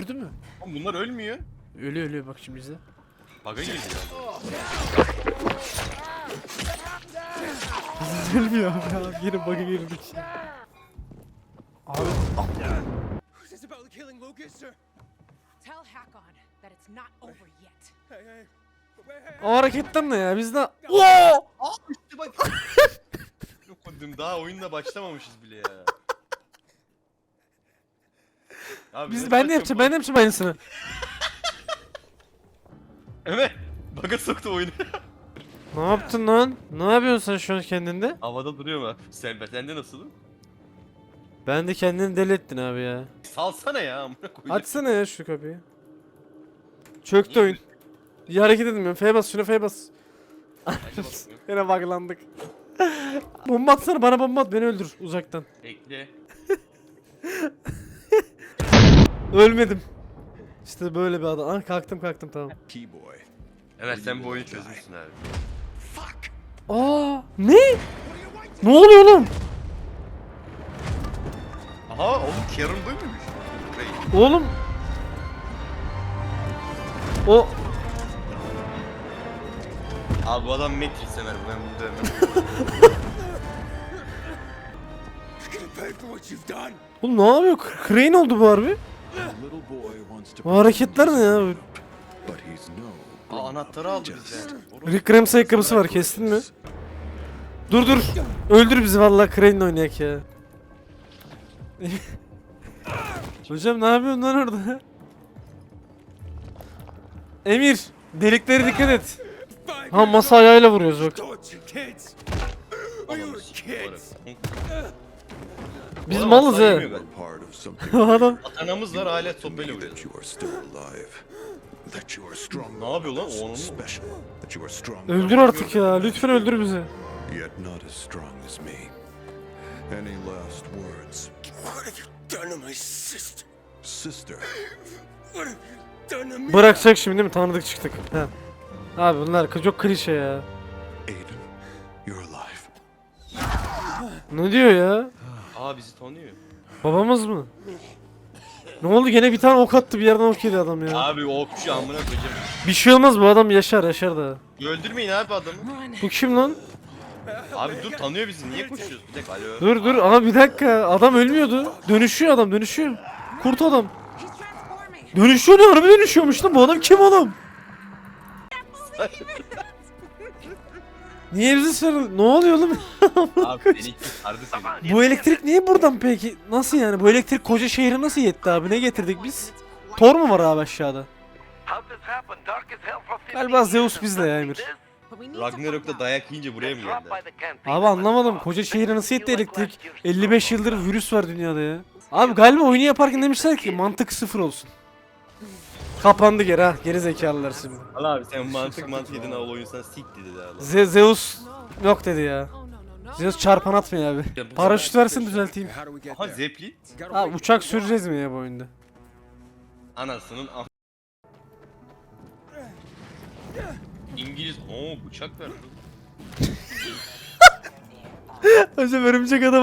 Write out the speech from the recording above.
Götürdü mü? Oğlum bunlar ölmüyor. Ölüyor ölüyor bak şimdi izle. Bug'a girdi Ölmüyor abi ya. Yine bug'a girdik. Abi Is this about killing Lucas, sir? Tell Hakon that it's not over yet. Hey, hey. Wait, hey, o hareketler ne ya? Biz de... Oo! Aa üstü bak. Yok daha oyunla başlamamışız bile ya. Abi Biz ne ben de saçma yapacağım. Ben de yapacağım aynısını. Evet. Bug'a soktu oyunu. Ne yaptın lan? Ne yapıyorsun sen şu an kendinde? Havada duruyor mu? Sen, sende nasılım? Ben de kendini deli ettin abi ya. Salsana ya amına koyayım. Açsana ya şu kapıyı. Çöktü oyun. Ya hareket edemiyorum. F bas şuna F bas. Yine buglandık. bomba atsana bana bomba at beni öldür uzaktan. Bekle. Ölmedim. İşte böyle bir adam. Ah kalktım kalktım tamam. Keyboy. Evet sen bu oyunu çözmüşsün abi. Aa ne? Ne oluyor oğlum? Aha oğlum Karen bu muymuş? Hey. Oğlum. O Abi bu adam Matrix Ömer ben bunu dövmem. Oğlum ne yapıyor? Crane oldu bu harbi. Bu hareketler ne ya? Aa anahtarı aldı bizden. Rick Ramsey ayakkabısı var kestin mi? Dur dur. Öldür bizi vallahi Crane'le oynayak ya. Hocam ne yapıyorsun lan orada? Emir, deliklere dikkat et. Ha masa ayağıyla vuruyoruz bak. Biz malız he. Adam Atanamız var hala sopayla vuruyor. that you are still alive. That you are strong. Ne yapıyor lan o onun? Special. That you are strong. öldür artık ya. Lütfen öldür bizi. Yet not as strong as me. Any last words, What have you done to my sister? sister? What have you done to me? Bırakacak şimdi değil mi? Tanıdık çıktık. Ha. Abi bunlar çok klişe ya. Aiden, you're alive. Ne diyor ya? Aa bizi tanıyor. Babamız mı? Ne oldu gene bir tane ok attı bir yerden ok yedi adam ya. Abi okçu amına koyacağım. Bir şey olmaz bu adam yaşar yaşar da. Öldürmeyin abi adamı. Bu kim lan? Abi dur tanıyor bizi niye koşuyoruz? Bir dakika alo. Dur dur ama bir dakika adam ölmüyordu. Dönüşüyor adam dönüşüyor. Kurt adam. Dönüşüyor ne harbi dönüşüyormuş lan bu adam kim oğlum? Niye bizi sarıl? Ne oluyor oğlum? Abi beni sardı seni. bu elektrik niye buradan peki? Nasıl yani? Bu elektrik koca şehre nasıl yetti abi? Ne getirdik biz? Tor mu var abi aşağıda? Galiba Zeus bizle ya Emir. Ragnarok'ta dayak yiyince buraya mı geldi? Abi anlamadım. Koca şehre nasıl yetti elektrik? 55 yıldır virüs var dünyada ya. Abi galiba oyunu yaparken demişler ki mantık sıfır olsun. Kapandı geri ha. Geri zekalılar şimdi. Allah abi sen mantık mantık yedin al oyun sana sik dedi Allah. Ze- Zeus yok dedi ya. Zeus çarpan atmıyor abi. Paraşüt versin düzelteyim. Aha? Zeppelin. Ha uçak süreceğiz mi ya bu oyunda? Anasının ah. İngiliz. Oo bıçak ver. Hocam örümcek adam